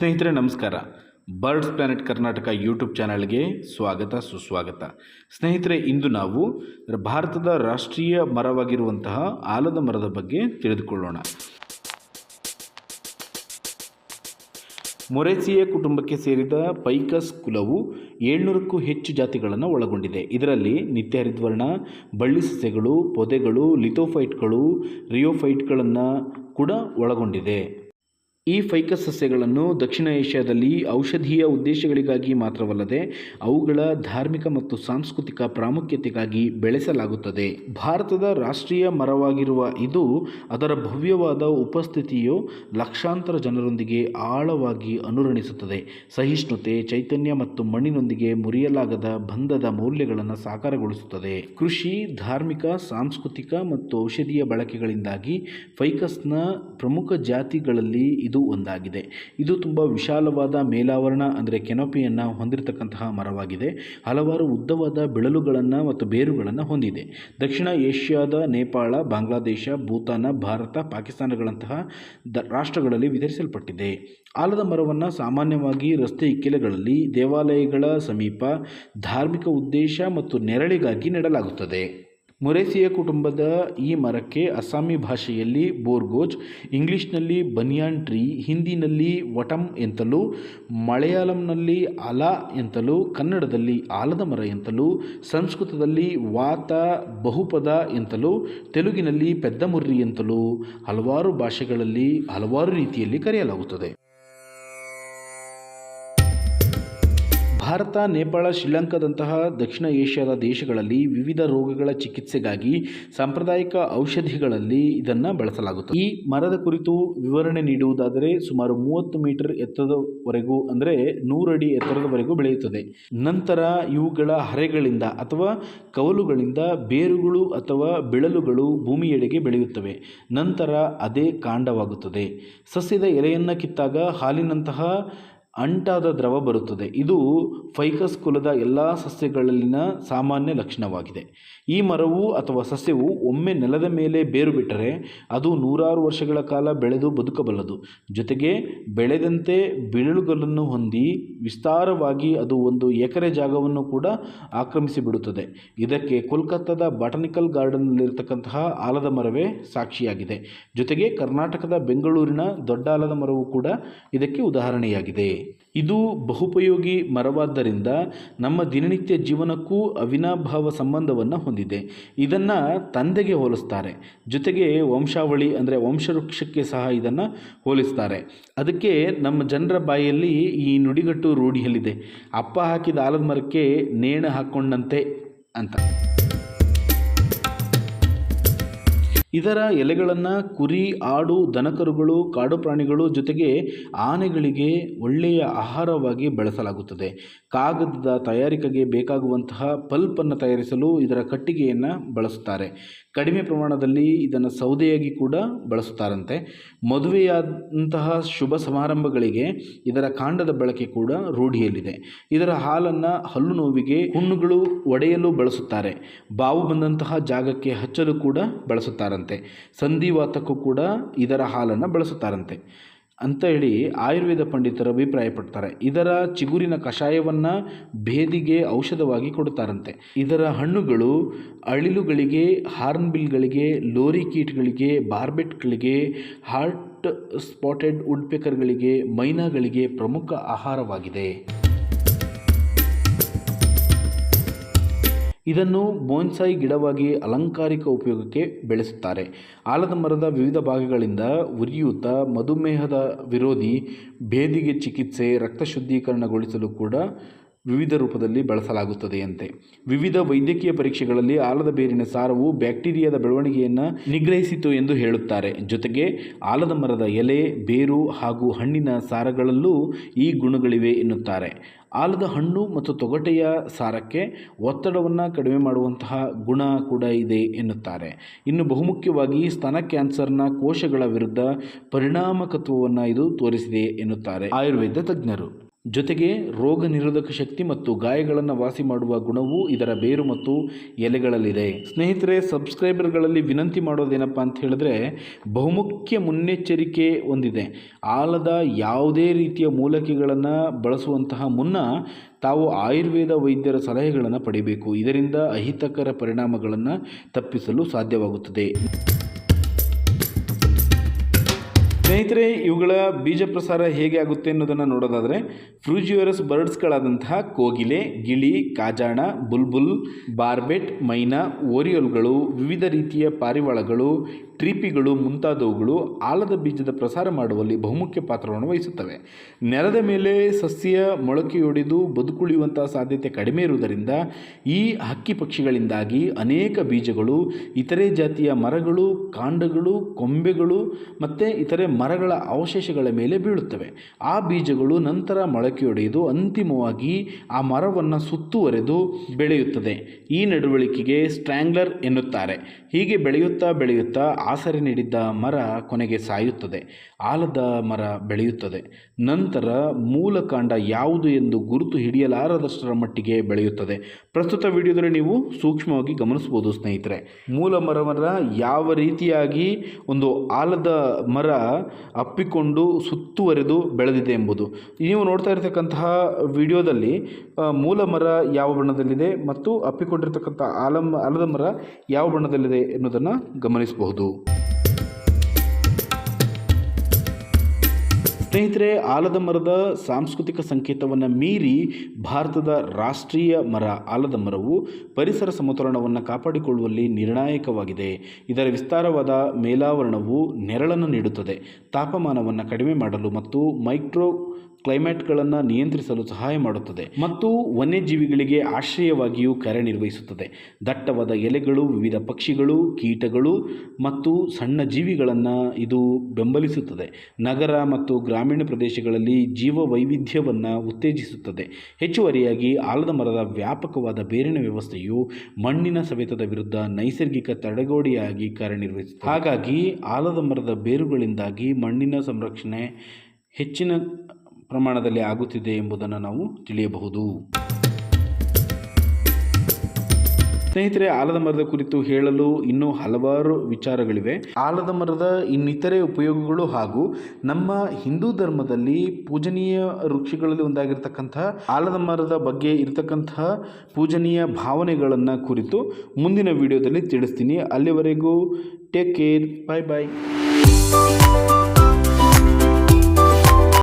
ಸ್ನೇಹಿತರೆ, ನಮಸ್ಕಾರ. Birds planet Karnataka YouTube ಚಾನಲ್ಗೆ ಸ್ವಾಗತ, ಸುಸ್ವಾಗತ. ಸ್ನೇಹಿತರೆ, ಇಂದು ನಾವು ಭಾರತದ ರಾಷ್ಟ್ರೀಯ ಮರವಾಗಿರುವಂತಹ ಆಲದ ಮರದ ಬಗ್ಗೆ ತಿಳಿದುಕೊಳ್ಳೋಣ. ಮೊರೆಸಿಯ ಕುಟುಂಬಕ್ಕೆ ಸೇರಿದ ಪೈಕಸ್ ಕುಲವು ಏಳ್ನೂರಕ್ಕೂ ಹೆಚ್ಚು ಜಾತಿಗಳನ್ನು ಒಳಗೊಂಡಿದೆ. ಇದರಲ್ಲಿ ನಿತ್ಯಹರಿದ್ವರ್ಣ, ಬಳ್ಳಿ ಸಸ್ಯಗಳು, ಪೊದೆಗಳು, ಲಿಥೋಫೈಟ್ಗಳು, ರಿಯೋಫೈಟ್ಗಳನ್ನು ಕೂಡ ಒಳಗೊಂಡಿದೆ. ಈ ಫೈಕಸ್ ಸಸ್ಯಗಳನ್ನು ದಕ್ಷಿಣ ಏಷ್ಯಾದಲ್ಲಿ ಔಷಧೀಯ ಉದ್ದೇಶಗಳಿಗಾಗಿ ಮಾತ್ರವಲ್ಲದೆ ಅವುಗಳ ಧಾರ್ಮಿಕ ಮತ್ತು ಸಾಂಸ್ಕೃತಿಕ ಪ್ರಾಮುಖ್ಯತೆಗಾಗಿ ಬೆಳೆಸಲಾಗುತ್ತದೆ. ಭಾರತದ ರಾಷ್ಟ್ರೀಯ ಮರವಾಗಿರುವ ಇದು ಅದರ ಭವ್ಯವಾದ ಉಪಸ್ಥಿತಿಯು ಲಕ್ಷಾಂತರ ಜನರೊಂದಿಗೆ ಆಳವಾಗಿ ಅನುರಣಿಸುತ್ತದೆ. ಸಹಿಷ್ಣುತೆ, ಚೈತನ್ಯ ಮತ್ತು ಮಣ್ಣಿನೊಂದಿಗೆ ಮುರಿಯಲಾಗದ ಬಂಧದ ಮೌಲ್ಯಗಳನ್ನು ಸಾಕಾರಗೊಳಿಸುತ್ತದೆ. ಕೃಷಿ, ಧಾರ್ಮಿಕ, ಸಾಂಸ್ಕೃತಿಕ ಮತ್ತು ಔಷಧೀಯ ಬಳಕೆಗಳಿಂದಾಗಿ ಫೈಕಸ್ನ ಪ್ರಮುಖ ಜಾತಿಗಳಲ್ಲಿ ಇದು ಒಂದಾಗಿದೆ. ಇದು ತುಂಬ ವಿಶಾಲವಾದ ಮೇಲಾವರಣ ಅಂದರೆ ಕೆನೋಪಿಯನ್ನು ಹೊಂದಿರತಕ್ಕಂತಹ ಮರವಾಗಿದೆ. ಹಲವಾರು ಉದ್ದವಾದ ಬೆಳಲುಗಳನ್ನು ಮತ್ತು ಬೇರುಗಳನ್ನು ಹೊಂದಿದೆ. ದಕ್ಷಿಣ ಏಷ್ಯಾದ ನೇಪಾಳ, ಬಾಂಗ್ಲಾದೇಶ, ಭೂತಾನ, ಭಾರತ, ಪಾಕಿಸ್ತಾನಗಳಂತಹ ದ ರಾಷ್ಟ್ರಗಳಲ್ಲಿ ವಿತರಿಸಲ್ಪಟ್ಟಿದೆ. ಆಲದ ಮರವನ್ನು ಸಾಮಾನ್ಯವಾಗಿ ರಸ್ತೆ ಇಕ್ಕೆಲೆಗಳಲ್ಲಿ, ದೇವಾಲಯಗಳ ಸಮೀಪ ಧಾರ್ಮಿಕ ಉದ್ದೇಶ ಮತ್ತು ನೆರಳಿಗಾಗಿ ನೆಡಲಾಗುತ್ತದೆ. ಮೊರೇಸಿಯ ಕುಟುಂಬದ ಈ ಮರಕ್ಕೆ ಅಸ್ಸಾಮಿ ಭಾಷೆಯಲ್ಲಿ ಬೋರ್ಗೋಜ್, ಇಂಗ್ಲಿಷ್ನಲ್ಲಿ ಬನಿಯಾನ್ ಟ್ರೀ, ಹಿಂದಿನಲ್ಲಿ ವಟಂ ಎಂತಲೂ, ಮಲಯಾಳಂನಲ್ಲಿ ಅಲ ಎಂತಲೂ, ಕನ್ನಡದಲ್ಲಿ ಆಲದ ಮರ ಎಂತಲೂ, ಸಂಸ್ಕೃತದಲ್ಲಿ ವಾತ ಬಹುಪದ ಎಂತಲೂ, ತೆಲುಗಿನಲ್ಲಿ ಪೆದ್ದಮುರ್ರಿ ಎಂತಲೂ ಹಲವಾರು ಭಾಷೆಗಳಲ್ಲಿ ಹಲವಾರು ರೀತಿಯಲ್ಲಿ ಕರೆಯಲಾಗುತ್ತದೆ. ಭಾರತ, ನೇಪಾಳ, ಶ್ರೀಲಂಕಾದಂತಹ ದಕ್ಷಿಣ ಏಷ್ಯಾದ ದೇಶಗಳಲ್ಲಿ ವಿವಿಧ ರೋಗಗಳ ಚಿಕಿತ್ಸೆಗಾಗಿ ಸಾಂಪ್ರದಾಯಿಕ ಔಷಧಿಗಳಲ್ಲಿ ಇದನ್ನು ಬಳಸಲಾಗುತ್ತದೆ. ಈ ಮರದ ಕುರಿತು ವಿವರಣೆ ನೀಡುವುದಾದರೆ ಸುಮಾರು ಮೂವತ್ತು ಮೀಟರ್ ಎತ್ತರದವರೆಗೂ ಅಂದರೆ ನೂರಡಿ ಎತ್ತರದವರೆಗೂ ಬೆಳೆಯುತ್ತದೆ. ನಂತರ ಇವುಗಳ ಹರೆಗಳಿಂದ ಅಥವಾ ಕವಲುಗಳಿಂದ ಬೇರುಗಳು ಅಥವಾ ಬಿಳಲುಗಳು ಭೂಮಿಯೆಡೆಗೆ ಬೆಳೆಯುತ್ತವೆ. ನಂತರ ಅದೇ ಕಾಂಡವಾಗುತ್ತದೆ. ಸಸ್ಯದ ಎಲೆಯನ್ನು ಕಿತ್ತಾಗ ಹಾಲಿನಂತಹ ಅಂಟಾದ ದ್ರವ ಬರುತ್ತದೆ. ಇದು ಫೈಕಸ್ ಕುಲದ ಎಲ್ಲ ಸಸ್ಯಗಳಲ್ಲಿನ ಸಾಮಾನ್ಯ ಲಕ್ಷಣವಾಗಿದೆ. ಈ ಮರವು ಅಥವಾ ಸಸ್ಯವು ಒಮ್ಮೆ ನೆಲದ ಮೇಲೆ ಬೇರು ಬಿಟ್ಟರೆ ಅದು ನೂರಾರು ವರ್ಷಗಳ ಕಾಲ ಬೆಳೆದು ಬದುಕಬಲ್ಲದು. ಜೊತೆಗೆ ಬೆಳೆದಂತೆ ಬಿಳುಗಳನ್ನು ಹೊಂದಿ ವಿಸ್ತಾರವಾಗಿ ಅದು ಒಂದು ಎಕರೆ ಜಾಗವನ್ನು ಕೂಡ ಆಕ್ರಮಿಸಿ ಬಿಡುತ್ತದೆ ಇದಕ್ಕೆ ಕೋಲ್ಕತ್ತಾದ ಬಾಟನಿಕಲ್ ಗಾರ್ಡನ್ನಲ್ಲಿರತಕ್ಕಂತಹ ಆಲದ ಮರವೇ ಸಾಕ್ಷಿಯಾಗಿದೆ. ಜೊತೆಗೆ ಕರ್ನಾಟಕದ ಬೆಂಗಳೂರಿನ ದೊಡ್ಡ ಆಲದ ಮರವು ಕೂಡ ಇದಕ್ಕೆ ಉದಾಹರಣೆಯಾಗಿದೆ. ಇದು ಬಹುಪಯೋಗಿ ಮರವಾದ್ದರಿಂದ ನಮ್ಮ ದಿನನಿತ್ಯ ಜೀವನಕ್ಕೂ ಅವಿನಾಭಾವ ಸಂಬಂಧವನ್ನು ಹೊಂದಿದೆ. ಇದನ್ನು ತಂದೆಗೆ ಹೋಲಿಸ್ತಾರೆ. ಜೊತೆಗೆ ವಂಶಾವಳಿ ಅಂದರೆ ವಂಶವೃಕ್ಷಕ್ಕೆ ಸಹ ಇದನ್ನು ಹೋಲಿಸ್ತಾರೆ. ಅದಕ್ಕೆ ನಮ್ಮ ಜನರ ಬಾಯಿಯಲ್ಲಿ ಈ ನುಡಿಗಟ್ಟು ರೂಢಿಯಲ್ಲಿದೆ. ಅಪ್ಪ ಹಾಕಿದ ಆಲದ ಮರಕ್ಕೆ ನೇಣು ಹಾಕ್ಕೊಂಡಂತೆ ಅಂತ. ಇದರ ಎಲೆಗಳನ್ನು ಕುರಿ, ಆಡು, ದನಕರುಗಳು, ಕಾಡು ಪ್ರಾಣಿಗಳು ಜೊತೆಗೆ ಆನೆಗಳಿಗೆ ಒಳ್ಳೆಯ ಆಹಾರವಾಗಿ ಬಳಸಲಾಗುತ್ತದೆ. ಕಾಗದದ ತಯಾರಿಕೆಗೆ ಬೇಕಾಗುವಂತಹ ಪಲ್ಪನ್ನು ತಯಾರಿಸಲು ಇದರ ಕಟ್ಟಿಗೆಯನ್ನು ಬಳಸುತ್ತಾರೆ. ಕಡಿಮೆ ಪ್ರಮಾಣದಲ್ಲಿ ಇದನ್ನು ಸೌದೆಯಾಗಿ ಕೂಡ ಬಳಸುತ್ತಾರಂತೆ. ಮದುವೆಯಾದಂತಹ ಶುಭ ಸಮಾರಂಭಗಳಿಗೆ ಇದರ ಕಾಂಡದ ಬಳಕೆ ಕೂಡ ರೂಢಿಯಲ್ಲಿದೆ. ಇದರ ಹಾಲನ್ನು ಹಲ್ಲು ನೋವಿಗೆ ಹುಣ್ಣುಗಳು ಒಡೆಯಲು ಬಳಸುತ್ತಾರೆ. ಬಾವು ಬಂದಂತಹ ಜಾಗಕ್ಕೆ ಹಚ್ಚಲು ಕೂಡ ಬಳಸುತ್ತಾರಂತೆ. ಸಂಧಿವಾತಕ್ಕೂ ಕೂಡ ಇದರ ಹಾಲನ್ನು ಬಳಸುತ್ತಾರಂತೆ. ಅಂತ ಹೇಳಿ ಆಯುರ್ವೇದ ಪಂಡಿತರು ಅಭಿಪ್ರಾಯಪಡ್ತಾರೆ. ಇದರ ಚಿಗುರಿನ ಕಷಾಯವನ್ನು ಭೇದಿಗೆ ಔಷಧವಾಗಿ ಕೊಡುತ್ತಾರಂತೆ. ಇದರ ಹಣ್ಣುಗಳು ಅಳಿಲುಗಳಿಗೆ ಹಾರ್ನ್ಬಿಲ್ಗಳಿಗೆ ಲೋರಿ ಕೀಟ್ಗಳಿಗೆ, ಬಾರ್ಬೆಟ್ಗಳಿಗೆ, ಹಾರ್ಟ್ ಸ್ಪಾಟೆಡ್ ವುಡ್ಪೆಕರ್ಗಳಿಗೆ, ಮೈನಾಗಳಿಗೆ ಪ್ರಮುಖ ಆಹಾರವಾಗಿದೆ. ಇದನ್ನು ಬೋನ್ಸಾಯಿ ಗಿಡವಾಗಿ ಅಲಂಕಾರಿಕ ಉಪಯೋಗಕ್ಕೆ ಬೆಳೆಸುತ್ತಾರೆ. ಆಲದ ಮರದ ವಿವಿಧ ಭಾಗಗಳಿಂದ ಉರಿಯೂತ ಮಧುಮೇಹದ ವಿರೋಧಿ ಭೇದಿಗೆ ಚಿಕಿತ್ಸೆ ರಕ್ತ ಶುದ್ಧೀಕರಣಗೊಳಿಸಲು ಕೂಡ ವಿವಿಧ ರೂಪದಲ್ಲಿ ಬಳಸಲಾಗುತ್ತದೆಯಂತೆ. ವಿವಿಧ ವೈದ್ಯಕೀಯ ಪರೀಕ್ಷೆಗಳಲ್ಲಿ ಆಲದ ಬೇರಿನ ಸಾರವು ಬ್ಯಾಕ್ಟೀರಿಯಾದ ಬೆಳವಣಿಗೆಯನ್ನು ನಿಗ್ರಹಿಸಿತು ಎಂದು ಹೇಳುತ್ತಾರೆ. ಜೊತೆಗೆ ಆಲದ ಮರದ ಎಲೆ, ಬೇರು ಹಾಗೂ ಹಣ್ಣಿನ ಸಾರಗಳಲ್ಲೂ ಈ ಗುಣಗಳಿವೆ ಎನ್ನುತ್ತಾರೆ. ಆಲದ ಹಣ್ಣು ಮತ್ತು ತೊಗಟೆಯ ಸಾರಕ್ಕೆ ಒತ್ತಡವನ್ನು ಕಡಿಮೆ ಮಾಡುವಂತಹ ಗುಣ ಕೂಡ ಇದೆ ಎನ್ನುತ್ತಾರೆ. ಇನ್ನು ಬಹುಮುಖ್ಯವಾಗಿ ಸ್ತನ ಕ್ಯಾನ್ಸರ್ನ ಕೋಶಗಳ ವಿರುದ್ಧ ಪರಿಣಾಮಕತ್ವವನ್ನು ಇದು ತೋರಿಸಿದೆ ಎನ್ನುತ್ತಾರೆ. ಆಯುರ್ವೇದ ತಜ್ಞರು. ಜೊತೆಗೆ ರೋಗ ನಿರೋಧಕ ಶಕ್ತಿ ಮತ್ತು ಗಾಯಗಳನ್ನು ವಾಸಿ ಮಾಡುವ ಗುಣವು ಇದರ ಬೇರು ಮತ್ತು ಎಲೆಗಳಲ್ಲಿದೆ. ಸ್ನೇಹಿತರೆ, ಸಬ್ಸ್ಕ್ರೈಬರ್ಗಳಲ್ಲಿ ವಿನಂತಿ ಮಾಡೋದೇನಪ್ಪ ಅಂತ ಹೇಳಿದ್ರೆ, ಬಹುಮುಖ್ಯ ಮುನ್ನೆಚ್ಚರಿಕೆ ಹೊಂದಿದೆ ಆಲದ ಯಾವುದೇ ರೀತಿಯ ಮೂಲಿಕೆಗಳನ್ನು ಬಳಸುವಂತಹ ಮುನ್ನ ತಾವು ಆಯುರ್ವೇದ ವೈದ್ಯರ ಸಲಹೆಗಳನ್ನು ಪಡೆಯಬೇಕು ಇದರಿಂದ ಅಹಿತಕರ ಪರಿಣಾಮಗಳನ್ನು ತಪ್ಪಿಸಲು ಸಾಧ್ಯವಾಗುತ್ತದೆ. ಸ್ನೇಹಿತರೆ, ಇವುಗಳ ಬೀಜ ಪ್ರಸಾರ ಹೇಗೆ ಆಗುತ್ತೆ ಅನ್ನೋದನ್ನು ನೋಡೋದಾದರೆ, ಫ್ರೂಜಿಯೋರಸ್ ಬರ್ಡ್ಸ್ಗಳಾದಂತಹ ಕೋಗಿಲೆ, ಗಿಳಿ, ಕಾಜಾಣ, ಬುಲ್ಬುಲ್, ಬಾರ್ಬೆಟ್, ಮೈನಾ, ಓರಿಯೋಲ್ಗಳು, ವಿವಿಧ ರೀತಿಯ ಪಾರಿವಾಳಗಳು, ಟ್ರೀಪಿಗಳು ಮುಂತಾದವುಗಳು ಆಲದ ಬೀಜದ ಪ್ರಸಾರ ಮಾಡುವಲ್ಲಿ ಬಹುಮುಖ್ಯ ಪಾತ್ರವನ್ನು ವಹಿಸುತ್ತವೆ. ನೆಲದ ಮೇಲೆ ಸಸ್ಯ ಮೊಳಕೆಯೊಡೆದು ಬದುಕುಳಿಯುವಂತಹ ಸಾಧ್ಯತೆ ಕಡಿಮೆ ಇರುವುದರಿಂದ, ಈ ಹಕ್ಕಿ ಪಕ್ಷಿಗಳಿಂದಾಗಿ ಅನೇಕ ಬೀಜಗಳು, ಇತರೆ ಜಾತಿಯ ಮರಗಳು, ಕಾಂಡಗಳು, ಕೊಂಬೆಗಳು ಮತ್ತು ಇತರೆ ಮರಗಳ ಅವಶೇಷಗಳ ಮೇಲೆ ಬೀಳುತ್ತವೆ. ಆ ಬೀಜಗಳು ನಂತರ ಮೊಳಕೆಯೊಡೆದು ಅಂತಿಮವಾಗಿ ಆ ಮರವನ್ನು ಸುತ್ತುವರೆದು ಬೆಳೆಯುತ್ತದೆ. ಈ ನಡವಳಿಕೆಗೆ ಸ್ಟ್ರ್ಯಾಂಗ್ಲರ್ ಎನ್ನುತ್ತಾರೆ. ಹೀಗೆ ಬೆಳೆಯುತ್ತಾ ಬೆಳೆಯುತ್ತಾ ಆಸರೆ ನೀಡಿದ್ದ ಮರ ಕೊನೆಗೆ ಸಾಯುತ್ತದೆ. ಆಲದ ಮರ ಬೆಳೆಯುತ್ತದೆ. ನಂತರ ಮೂಲಕಾಂಡ ಯಾವುದು ಎಂದು ಗುರುತು ಹಿಡಿಯಲಾರದಷ್ಟರ ಮಟ್ಟಿಗೆ ಬೆಳೆಯುತ್ತದೆ. ಪ್ರಸ್ತುತ ವಿಡಿಯೋದಲ್ಲಿ ನೀವು ಸೂಕ್ಷ್ಮವಾಗಿ ಗಮನಿಸಬಹುದು ಸ್ನೇಹಿತರೆ. ಮೂಲ ಮರವನ್ನು ಯಾವ ರೀತಿಯಾಗಿ ಒಂದು ಆಲದ ಮರ ಅಪ್ಪಿಕೊಂಡು ಸುತ್ತುವರೆದು ಬೆಳೆದಿದೆ ಎಂಬುದು. ನೀವು ನೋಡ್ತಾ ಇರತಕ್ಕಂತಹ ವಿಡಿಯೋದಲ್ಲಿ ಮೂಲ ಮರ ಯಾವ ಬಣ್ಣದಲ್ಲಿದೆ ಮತ್ತು ಅಪ್ಪಿಕೊಂಡಿರ್ತಕ್ಕಂಥ ಆಲಂ, ಆಲದ ಮರ ಯಾವ ಬಣ್ಣದಲ್ಲಿದೆ ಎನ್ನುವುದನ್ನು ಗಮನಿಸಬಹುದು. ಸ್ನೇಹಿತರೆ, ಆಲದ ಮರದ ಸಾಂಸ್ಕೃತಿಕ ಸಂಕೇತವನ್ನು ಮೀರಿ ಭಾರತದ ರಾಷ್ಟ್ರೀಯ ಮರ, ಆಲದ ಮರವು ಪರಿಸರ ಸಮತೋಲನವನ್ನು ಕಾಪಾಡಿಕೊಳ್ಳುವಲ್ಲಿ ನಿರ್ಣಾಯಕವಾಗಿದೆ. ಇದರ ವಿಸ್ತಾರವಾದ ಮೇಲಾವರಣವು ನೆರಳನ್ನು ನೀಡುತ್ತದೆ. ತಾಪಮಾನವನ್ನು ಕಡಿಮೆ ಮಾಡಲು ಮತ್ತು ಮೈಕ್ರೋ ಕ್ಲೈಮೇಟ್ಗಳನ್ನು ನಿಯಂತ್ರಿಸಲು ಸಹಾಯ ಮಾಡುತ್ತದೆ ಮತ್ತು ವನ್ಯಜೀವಿಗಳಿಗೆ ಆಶ್ರಯವಾಗಿಯೂ ಕಾರ್ಯನಿರ್ವಹಿಸುತ್ತದೆ ದಟ್ಟವಾದ ಎಲೆಗಳು, ವಿವಿಧ ಪಕ್ಷಿಗಳು, ಕೀಟಗಳು ಮತ್ತು ಸಣ್ಣ ಜೀವಿಗಳನ್ನು ಇದು ಬೆಂಬಲಿಸುತ್ತದೆ. ನಗರ ಮತ್ತು ಗ್ರಾಮೀಣ ಪ್ರದೇಶಗಳಲ್ಲಿ ಜೀವ ವೈವಿಧ್ಯವನ್ನು ಉತ್ತೇಜಿಸುತ್ತದೆ. ಹೆಚ್ಚುವರಿಯಾಗಿ ಆಲದ ಮರದ ವ್ಯಾಪಕವಾದ ಬೇರಿನ ವ್ಯವಸ್ಥೆಯು ಮಣ್ಣಿನ ಸವೆತದ ವಿರುದ್ಧ ನೈಸರ್ಗಿಕ ತಡೆಗೋಡೆಯಾಗಿ ಕಾರ್ಯನಿರ್ವಹಿಸುತ್ತದೆ ಹಾಗಾಗಿ ಆಲದ ಮರದ ಬೇರುಗಳಿಂದಾಗಿ ಮಣ್ಣಿನ ಸಂರಕ್ಷಣೆ ಹೆಚ್ಚಿನ ಪ್ರಮಾಣದಲ್ಲಿ ಆಗುತ್ತಿದೆ ಎಂಬುದನ್ನು ನಾವು ತಿಳಿಯಬಹುದು. ಸ್ನೇಹಿತರೆ, ಆಲದ ಮರದ ಕುರಿತು ಹೇಳಲು ಇನ್ನೂ ಹಲವಾರು ವಿಚಾರಗಳಿವೆ. ಆಲದ ಮರದ ಇನ್ನಿತರೆ ಉಪಯೋಗಗಳು ಹಾಗೂ ನಮ್ಮ ಹಿಂದೂ ಧರ್ಮದಲ್ಲಿ ಪೂಜನೀಯ ವೃಕ್ಷಗಳಲ್ಲಿ ಒಂದಾಗಿರ್ತಕ್ಕಂತಹ ಆಲದ ಮರದ ಬಗ್ಗೆ ಇರತಕ್ಕಂತಹ ಪೂಜನೀಯ ಭಾವನೆಗಳನ್ನು ಕುರಿತು ಮುಂದಿನ ವಿಡಿಯೋದಲ್ಲಿ ತಿಳಿಸ್ತೀನಿ. ಅಲ್ಲಿವರೆಗೂ ಟೇಕ್ ಕೇರ್ ಬಾಯ್ ಬಾಯ್